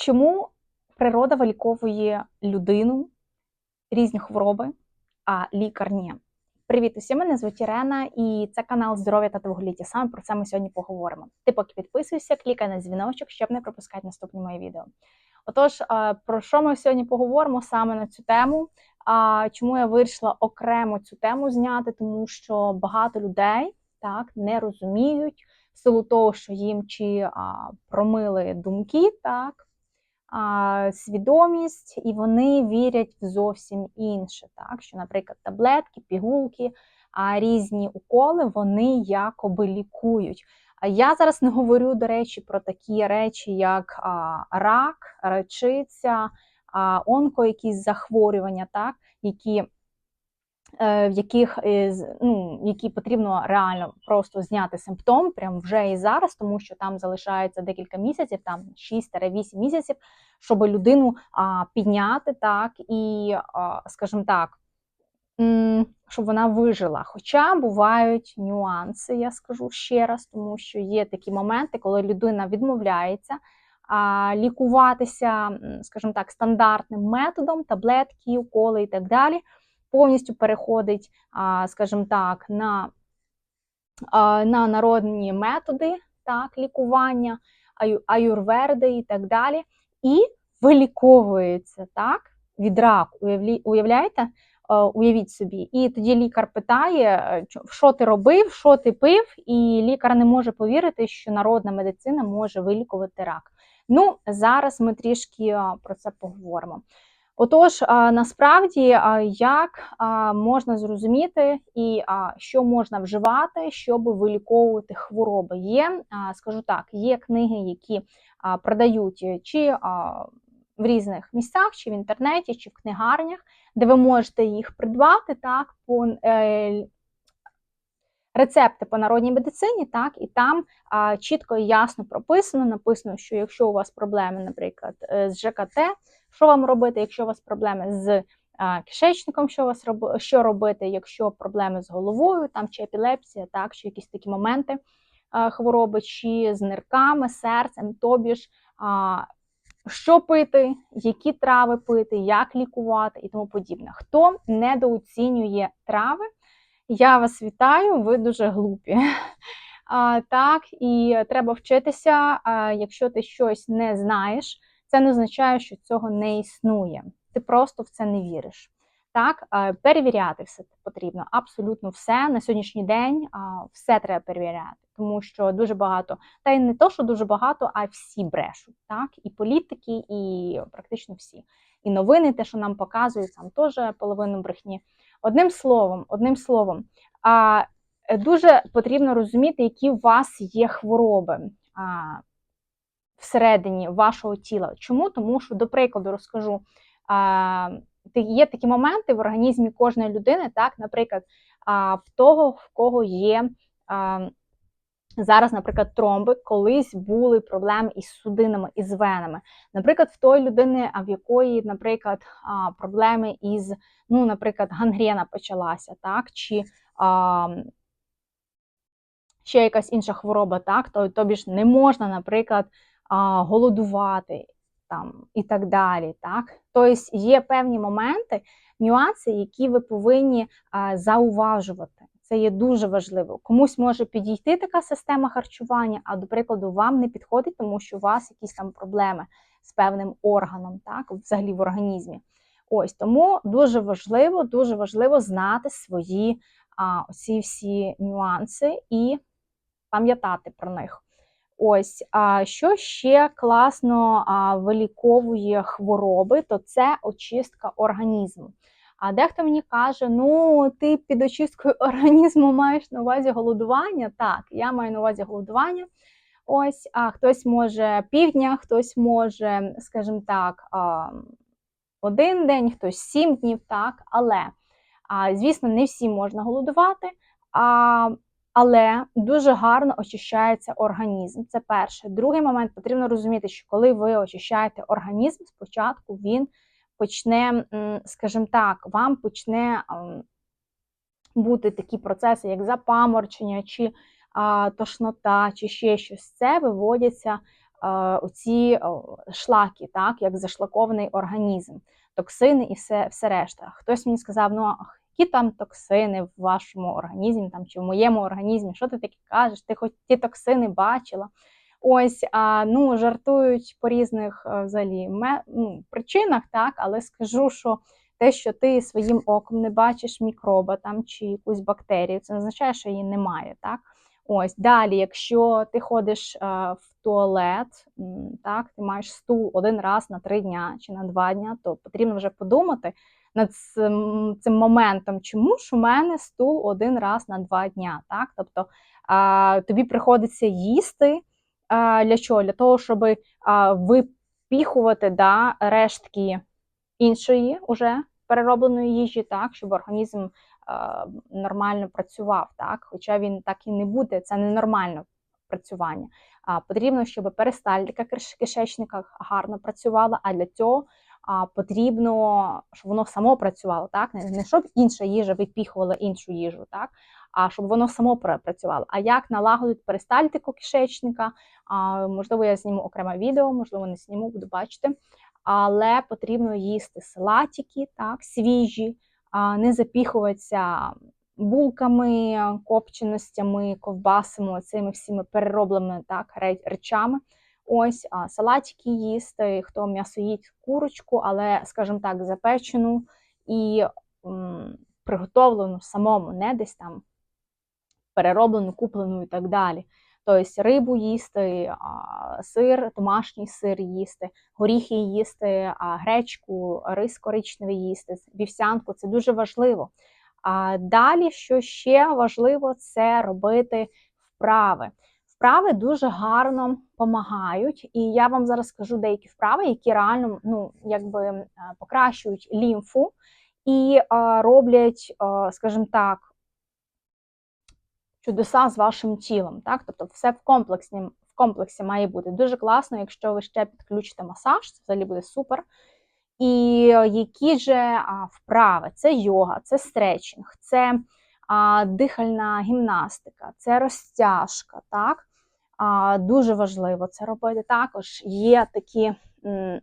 Чому природа виліковує людину, різні хвороби, а лікар ні? Привіт усім, мене звуть Ірена, і це канал Здоров'я та довголіття. Саме про це ми сьогодні поговоримо. Ти поки підписуйся, клікай на дзвіночок, щоб не пропускати наступні мої відео. Отож, про що ми сьогодні поговоримо саме на цю тему? Чому я вирішила окремо цю тему зняти? Тому що багато людей так не розуміють в силу того, що їм чи промили думки, так свідомість, і вони вірять в зовсім інше. Так, Що, наприклад, таблетки, пігулки, а різні уколи вони якоби лікують. Я зараз не говорю, до речі, про такі речі, як рак, речиця, онко, якісь захворювання, так, які в яких е, ну, які потрібно реально просто зняти симптом прямо вже і зараз, тому що там залишається декілька місяців, там 6-8 місяців, щоб людину а, підняти так і, а, скажімо так, щоб вона вижила. Хоча бувають нюанси, я скажу ще раз, тому що є такі моменти, коли людина відмовляється. Лікуватися, скажімо так, стандартним методом, таблетки, уколи і так далі повністю переходить, скажімо так, на на народні методи так, лікування, аюрверди і так далі, і виліковується так, від раку. Уявляєте? Уявіть собі, і тоді лікар питає, що ти робив, що ти пив, і лікар не може повірити, що народна медицина може вилікувати рак. Ну, зараз ми трішки про це поговоримо. Отож, насправді, як можна зрозуміти і що можна вживати, щоб виліковувати хвороби? Є, скажу так, є книги, які продають чи в різних місцях, чи в інтернеті, чи в книгарнях, де ви можете їх придбати так, по е, рецепти по народній медицині, так, і там чітко і ясно прописано, написано, що якщо у вас проблеми, наприклад, е, з ЖКТ. Що вам робити, якщо у вас проблеми з кишечником, що вас роб... що робити, якщо проблеми з головою, там чи епілепсія, так, чи якісь такі моменти хвороби, чи з нирками, серцем, тобі ж що пити, які трави пити, як лікувати і тому подібне. Хто недооцінює трави, я вас вітаю, ви дуже глупі. А, Так, і треба вчитися, а, якщо ти щось не знаєш. Це не означає, що цього не існує. Ти просто в це не віриш. Так, перевіряти все потрібно. Абсолютно все на сьогоднішній день все треба перевіряти, тому що дуже багато, та й не то, що дуже багато, а всі брешуть. Так, і політики, і практично всі. І новини, те, що нам показують, там теж половину брехні. Одним словом, одним словом, а дуже потрібно розуміти, які у вас є хвороби всередині вашого тіла. Чому? Тому що, до прикладу, розкажу, є такі моменти в організмі кожної людини, так, наприклад, в того, в кого є. Зараз, наприклад, тромби колись були проблеми із судинами, із венами. Наприклад, в той людини, в якої, наприклад, проблеми із, ну, наприклад, гангрена почалася, так, чи а, ще якась інша хвороба, так, то тобі ж не можна, наприклад, а, голодувати там, і так далі. Так? Тобто є певні моменти, нюанси, які ви повинні а, зауважувати. Це є дуже важливо. Комусь може підійти така система харчування, а до прикладу, вам не підходить, тому що у вас якісь там проблеми з певним органом, так, взагалі в організмі. Ось тому дуже важливо, дуже важливо знати свої а, оці всі нюанси і пам'ятати про них. Ось, а що ще класно а, виліковує хвороби, то це очистка організму. А дехто мені каже, ну ти під очисткою організму маєш на увазі голодування. Так, я маю на увазі голодування. Ось, а хтось може півдня, хтось може, скажімо так, один день, хтось сім днів, так, але, звісно, не всі можна голодувати. Але дуже гарно очищається організм. Це перше. Другий момент потрібно розуміти, що коли ви очищаєте організм, спочатку він почне, скажімо так, вам почне бути такі процеси, як запаморчення, чи тошнота, чи ще щось. Це виводяться оці шлаки, так, як зашлакований організм, токсини і все, все решта. Хтось мені сказав, ну які там токсини в вашому організмі там, чи в моєму організмі, що ти таке кажеш? Ти хоч ті токсини бачила. Ось, а, ну, жартують по різних а, взагалі ну, причинах, так, але скажу, що те, що ти своїм оком не бачиш мікроба там чи якусь бактерію, це не означає, що її немає. так. Ось далі, якщо ти ходиш а, в туалет, так, ти маєш стул один раз на три дня чи на два дня, то потрібно вже подумати над цим, цим моментом, чому ж у мене стул один раз на два дня. Так? Тобто а, тобі приходиться їсти для чого? Для того, щоб випіхувати да, рештки іншої уже переробленої їжі, так, щоб організм нормально працював. Так? Хоча він так і не буде, це ненормально працювання. А, Потрібно, щоб перистальтика кишечника гарно працювала, а для цього а, потрібно, щоб воно само працювало, так? Не, не щоб інша їжа випіхувала іншу їжу, так? А щоб воно само працювало. А як налагодити перистальтику кишечника? А, Можливо, я зніму окреме відео, можливо, не зніму, буду бачити. Але потрібно їсти салатики, так, свіжі, а, не запіхуватися булками, копченостями, ковбасами, цими всіми переробленими так, речами. Ось а, салатики їсти, хто м'ясо їсть курочку, але, скажімо так, запечену і м, приготовлену самому, не десь там перероблену, куплену і так далі. Тобто рибу їсти, сир, домашній сир їсти, горіхи їсти, гречку, рис коричневий їсти, вівсянку це дуже важливо. А далі, що ще важливо, це робити вправи. Вправи дуже гарно допомагають, і я вам зараз скажу деякі вправи, які реально ну, якби е, покращують лімфу і роблять, скажімо так, чудеса з вашим тілом. Так? Тобто, все в комплексі, в комплексі має бути дуже класно, якщо ви ще підключите масаж, це взагалі буде супер. І які же вправи? Це йога, це стретчинг, це а, дихальна гімнастика, це розтяжка. так? А, Дуже важливо це робити. Також є такі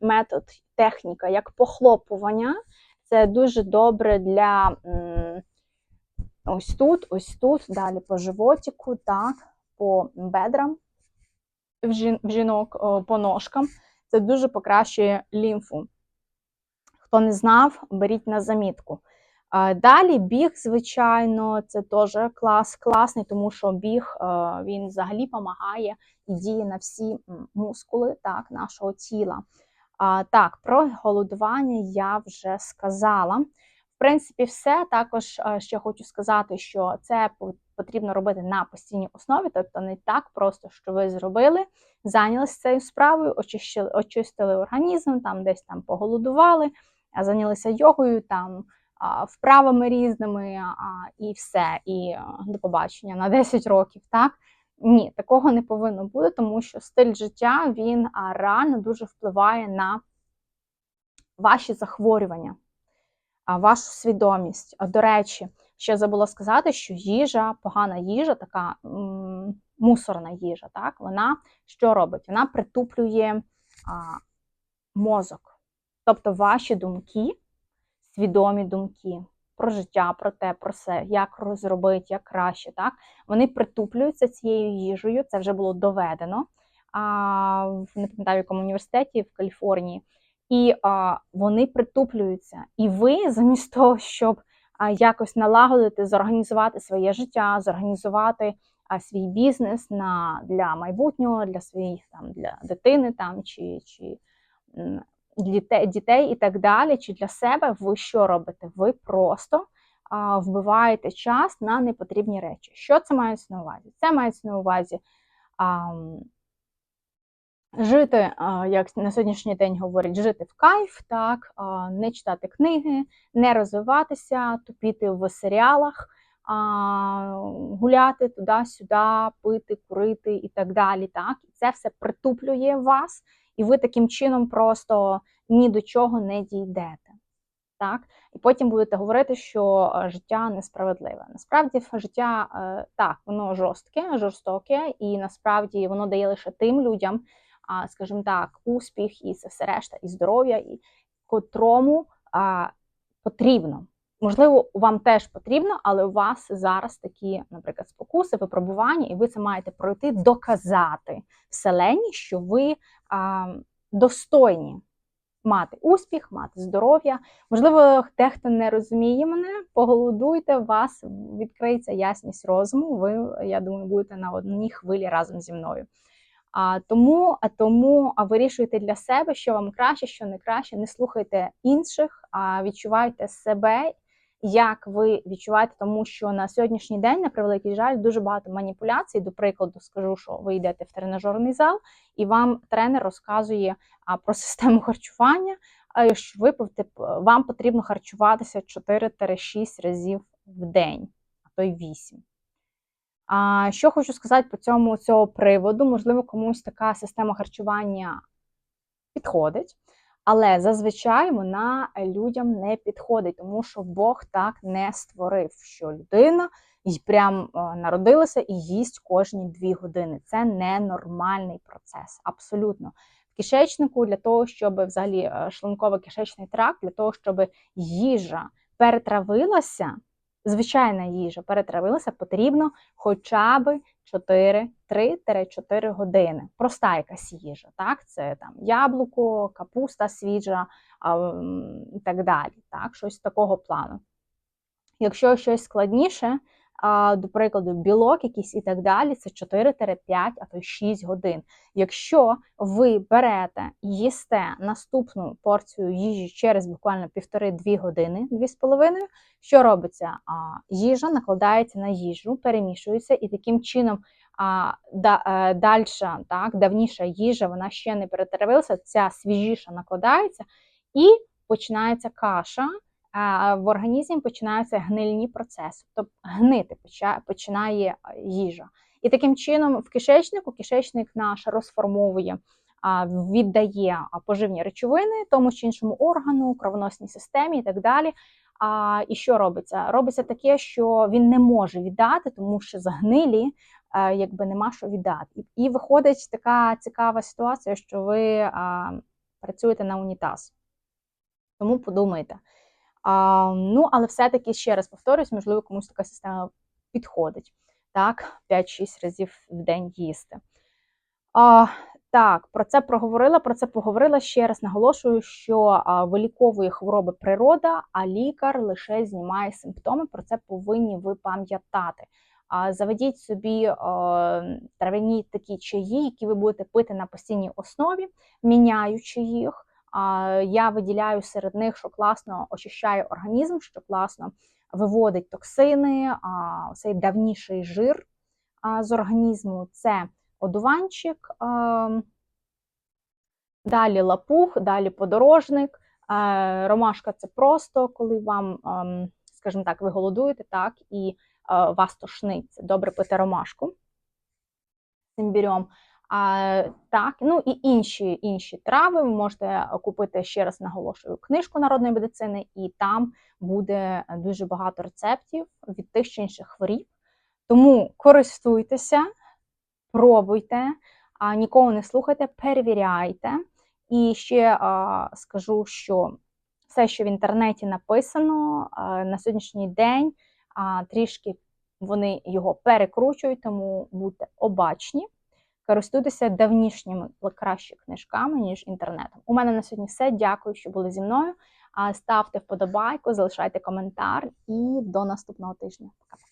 метод, техніка, як похлопування. Це дуже добре для ось тут, ось тут, далі по животику, так, по бедрам в, жін, в жінок, по ножкам. Це дуже покращує лімфу. Хто не знав, беріть на замітку. Далі біг, звичайно, це теж клас, класний, тому що біг він взагалі допомагає і діє на всі мускули так, нашого тіла. Так, про голодування я вже сказала. В принципі, все. Також ще хочу сказати, що це потрібно робити на постійній основі, тобто не так просто, що ви зробили, зайнялися цією справою, очистили, очистили організм, там десь там поголодували, зайнялися йогою. там вправами різними і все, і до побачення на 10 років. так? Ні, такого не повинно бути, тому що стиль життя він реально дуже впливає на ваші захворювання, вашу свідомість. До речі, ще забула сказати, що їжа, погана їжа, така мусорна їжа, так, вона що робить? Вона притуплює а, мозок. Тобто ваші думки свідомі думки про життя, про те, про все, як розробити, як краще. так? Вони притуплюються цією їжею, це вже було доведено а, не пам'ятаю, в якому університеті в Каліфорнії. І а, вони притуплюються. І ви, замість того, щоб а, якось налагодити, зорганізувати своє життя, зорганізувати а, свій бізнес на, для майбутнього, для своїх там, для дитини там, чи, чи дітей, дітей і так далі, чи для себе, ви що робите? Ви просто вбиваєте час на непотрібні речі. Що це мається на увазі? Це мається на увазі а, жити, як на сьогоднішній день говорять, жити в кайф, так, не читати книги, не розвиватися, тупіти в серіалах. Гуляти туди-сюди, пити, курити і так далі. Так? І це все притуплює вас і ви таким чином просто ні до чого не дійдете. Так? І потім будете говорити, що е, життя несправедливе. Насправді, життя е, так, воно жорстке, жорстоке, і насправді воно дає лише тим людям, скажімо так, успіх і все решта, і здоров'я, і котрому потрібно. Можливо, вам теж потрібно, але у вас зараз такі, наприклад, спокуси, випробування, і ви це маєте пройти, доказати вселенні, що ви а, достойні мати успіх, мати здоров'я. Можливо, дехто не розуміє мене, поголодуйте, у вас відкриється ясність розуму. Ви, я думаю, будете на одній хвилі разом зі мною. А тому, а тому а вирішуйте для себе, що вам краще, що не краще. Не слухайте інших, а відчувайте себе, як ви відчуваєте, тому що на сьогоднішній день, на превеликий жаль, дуже багато маніпуляцій. До прикладу, скажу, що ви йдете в тренажерний зал, і вам тренер розказує про систему харчування. Що ви вам потрібно харчуватися 4-6 разів в день, а то й 8. А що хочу сказати по цьому цього приводу? Можливо, комусь така система харчування підходить, але зазвичай вона людям не підходить, тому що Бог так не створив, що людина й прям е, народилася і їсть кожні дві години. Це ненормальний процес, абсолютно. Кишечнику для того, щоб взагалі е, шлунково-кишечний тракт, для того, щоб їжа перетравилася, звичайна їжа перетравилася, потрібно хоча б 4, 3-4 години. Проста якась їжа, так? Це там яблуко, капуста свіжа а, і так далі. Так? Щось такого плану. Якщо щось складніше, до прикладу, білок якийсь і так далі, це 4-5, а то й 6 годин. Якщо ви берете їсте наступну порцію їжі через буквально 1,5-2 години, 2,5, що робиться? Їжа накладається на їжу, перемішується, і таким чином а, да, е, дальша, так, давніша їжа, вона ще не перетравилася, ця свіжіша накладається, і починається каша. В організмі починаються гнильні процеси, тобто гнити починає е, їжа. І таким чином в кишечнику кишечник наш розформовує, віддає поживні речовини тому чи іншому органу, кровоносній системі і так далі. А, І що робиться? Робиться таке, що він не може віддати, тому що загнилі е, якби нема що віддати. І виходить така цікава ситуація, що ви а, працюєте на унітаз. Тому подумайте. А, ну, але все-таки ще раз повторюсь, можливо, комусь така система підходить. Так, 5-6 разів в день їсти. А, так, про це проговорила, про це поговорила. Ще раз наголошую, що виліковує хвороби природа, а лікар лише знімає симптоми. Про це повинні ви пам'ятати. Заведіть собі трав'яні такі чаї, які ви будете пити на постійній основі, міняючи їх. Я виділяю серед них, що класно очищає організм, що класно виводить токсини, цей давніший жир з організму. Це одуванчик, далі лапух, далі подорожник. Ромашка це просто коли вам, ем, скажімо так, ви голодуєте, так, і е, вас тошнить. Добре пити ромашку з імбірем. А, так, ну і інші інші трави ви можете купити ще раз наголошую книжку народної медицини, і там буде дуже багато рецептів від тих чи інших хворіб. Тому користуйтеся, пробуйте, а, нікого не слухайте, перевіряйте. І ще а, скажу, що все, що в інтернеті написано а, на сьогоднішній день, а, трішки вони його перекручують, тому будьте обачні. Користуйтеся давнішніми краще книжками, ніж інтернетом. У мене на сьогодні все. Дякую, що були зі мною. Ставте вподобайку, залишайте коментар і до наступного тижня. Пока-пока.